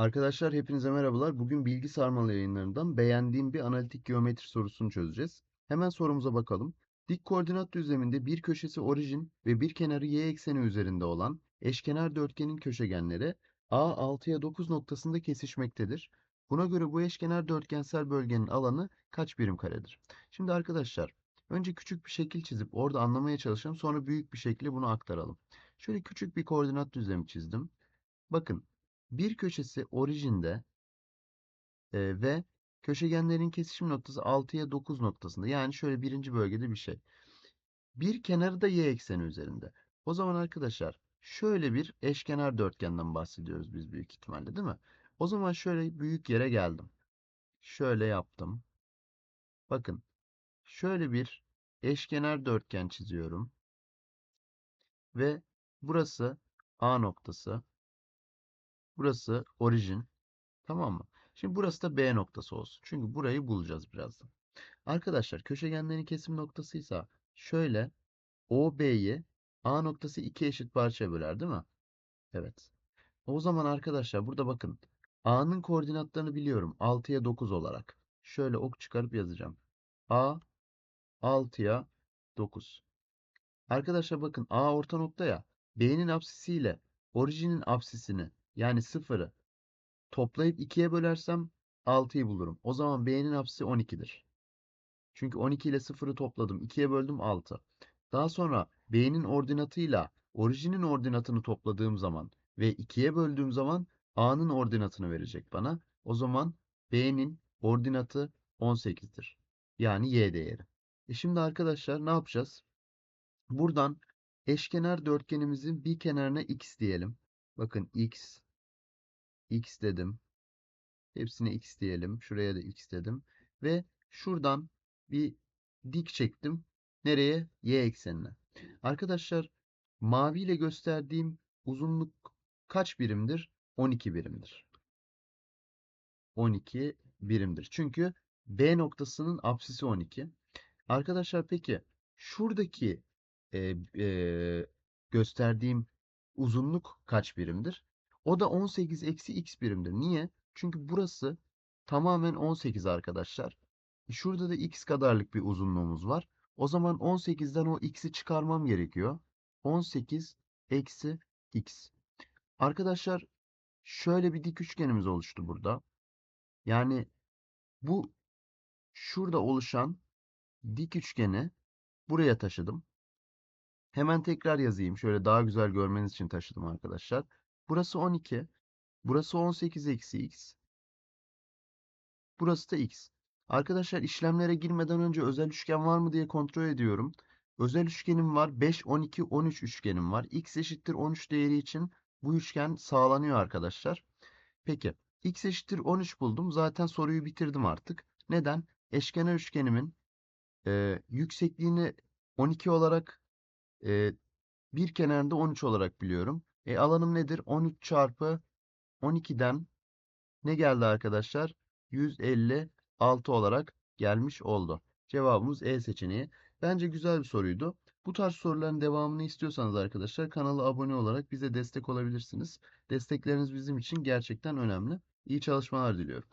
Arkadaşlar hepinize merhabalar. Bugün bilgi sarmalı yayınlarından beğendiğim bir analitik geometri sorusunu çözeceğiz. Hemen sorumuza bakalım. Dik koordinat düzleminde bir köşesi orijin ve bir kenarı y ekseni üzerinde olan eşkenar dörtgenin köşegenleri A 6'ya 9 noktasında kesişmektedir. Buna göre bu eşkenar dörtgensel bölgenin alanı kaç birim karedir? Şimdi arkadaşlar önce küçük bir şekil çizip orada anlamaya çalışalım. Sonra büyük bir şekilde bunu aktaralım. Şöyle küçük bir koordinat düzlemi çizdim. Bakın bir köşesi orijinde e, ve köşegenlerin kesişim noktası 6'ya 9 noktasında. Yani şöyle birinci bölgede bir şey. Bir kenarı da y ekseni üzerinde. O zaman arkadaşlar şöyle bir eşkenar dörtgenden bahsediyoruz biz büyük ihtimalle değil mi? O zaman şöyle büyük yere geldim. Şöyle yaptım. Bakın şöyle bir eşkenar dörtgen çiziyorum. Ve burası A noktası. Burası orijin. Tamam mı? Şimdi burası da B noktası olsun. Çünkü burayı bulacağız birazdan. Arkadaşlar köşegenlerin kesim noktasıysa şöyle OB'yi A noktası iki eşit parçaya böler değil mi? Evet. O zaman arkadaşlar burada bakın. A'nın koordinatlarını biliyorum. 6'ya 9 olarak. Şöyle ok çıkarıp yazacağım. A 6'ya 9. Arkadaşlar bakın A orta nokta ya. B'nin apsisiyle orijinin apsisini yani sıfırı Toplayıp 2'ye bölersem 6'yı bulurum. O zaman B'nin apsisi 12'dir. Çünkü 12 ile 0'ı topladım. 2'ye böldüm 6. Daha sonra B'nin ordinatıyla orijinin ordinatını topladığım zaman ve 2'ye böldüğüm zaman A'nın ordinatını verecek bana. O zaman B'nin ordinatı 18'dir. Yani Y değeri. E şimdi arkadaşlar ne yapacağız? Buradan eşkenar dörtgenimizin bir kenarına x diyelim. Bakın x x dedim. Hepsine x diyelim. Şuraya da x dedim. Ve şuradan bir dik çektim. Nereye? Y eksenine. Arkadaşlar mavi ile gösterdiğim uzunluk kaç birimdir? 12 birimdir. 12 birimdir. Çünkü B noktasının apsisi 12. Arkadaşlar peki şuradaki e, e, gösterdiğim uzunluk kaç birimdir? O da 18 eksi x birimdir. Niye? Çünkü burası tamamen 18 arkadaşlar. Şurada da x kadarlık bir uzunluğumuz var. O zaman 18'den o x'i çıkarmam gerekiyor. 18 eksi x. Arkadaşlar şöyle bir dik üçgenimiz oluştu burada. Yani bu şurada oluşan dik üçgeni buraya taşıdım. Hemen tekrar yazayım. Şöyle daha güzel görmeniz için taşıdım arkadaşlar. Burası 12. Burası 18 eksi x. Burası da x. Arkadaşlar işlemlere girmeden önce özel üçgen var mı diye kontrol ediyorum. Özel üçgenim var. 5, 12, 13 üçgenim var. x eşittir 13 değeri için bu üçgen sağlanıyor arkadaşlar. Peki x eşittir 13 buldum. Zaten soruyu bitirdim artık. Neden? Eşkenar üçgenimin e, yüksekliğini 12 olarak e, bir kenarında 13 olarak biliyorum. E, alanım nedir? 13 çarpı 12'den ne geldi arkadaşlar? 156 olarak gelmiş oldu. Cevabımız E seçeneği. Bence güzel bir soruydu. Bu tarz soruların devamını istiyorsanız arkadaşlar kanala abone olarak bize destek olabilirsiniz. Destekleriniz bizim için gerçekten önemli. İyi çalışmalar diliyorum.